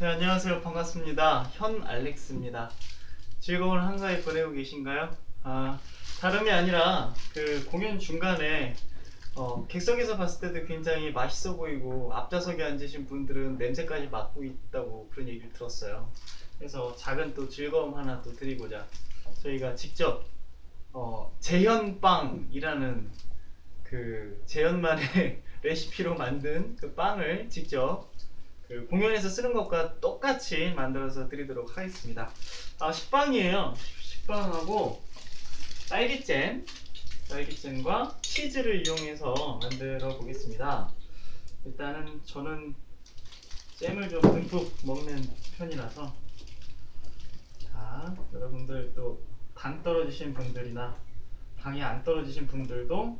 네, 안녕하세요. 반갑습니다. 현 알렉스입니다. 즐거운 한가위 보내고 계신가요? 아, 다름이 아니라 그 공연 중간에 어, 객석에서 봤을 때도 굉장히 맛있어 보이고 앞좌석에 앉으신 분들은 냄새까지 맡고 있다고 그런 얘기를 들었어요. 그래서 작은 또 즐거움 하나 또 드리고자 저희가 직접 어, 재현빵이라는 그 재현만의 레시피로 만든 그 빵을 직접 그 공연에서 쓰는 것과 똑같이 만들어서 드리도록 하겠습니다. 아, 식빵이에요. 식빵하고 딸기잼, 딸기잼과 치즈를 이용해서 만들어 보겠습니다. 일단은 저는 잼을 좀 듬뿍 먹는 편이라서 자, 여러분들 또 당 떨어지신 분들이나 당이 안 떨어지신 분들도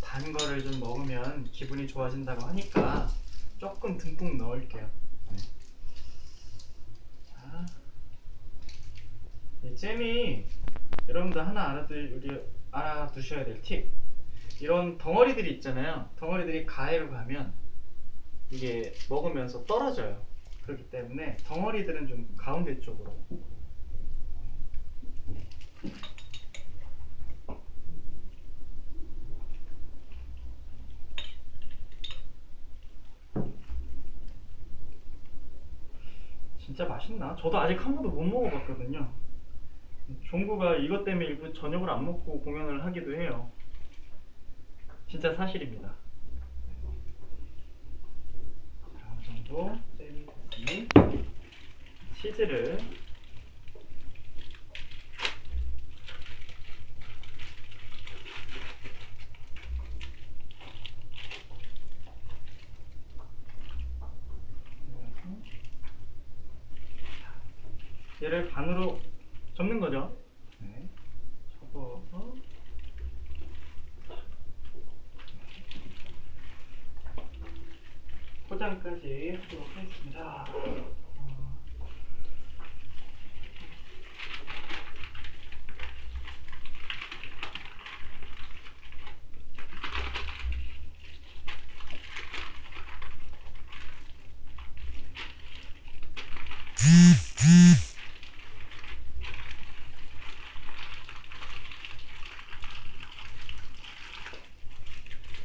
단 거를 좀 먹으면 기분이 좋아진다고 하니까 조금 듬뿍 넣을게요. 네. 자, 이 잼이 여러분들 하나 알아두, 우리 알아두셔야 될 팁. 이런 덩어리들이 있잖아요. 덩어리들이 가해로 가면 이게 먹으면서 떨어져요. 그렇기 때문에 덩어리들은 좀 가운데 쪽으로. 진짜 맛있나? 저도 아직 한 번도 못 먹어봤거든요. 종구가 이것 때문에 일부 저녁을 안 먹고 공연을 하기도 해요. 진짜 사실입니다. 자, 어느 정도 치즈를 얘를 반으로 접는 거죠. 네. 접어서 포장까지 하도록 하겠습니다.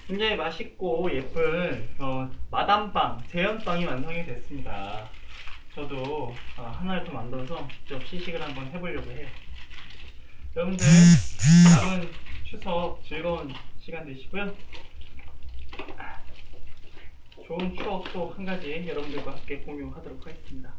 굉장히 맛있고 예쁜 어, 마담빵, 재현빵이 완성이 됐습니다. 저도 어, 하나를 더 만들어서 직접 시식을 한번 해보려고 해요. 여러분들 남은 추석 즐거운 시간 되시고요. 좋은 추억 또 한 가지 여러분들과 함께 공유하도록 하겠습니다.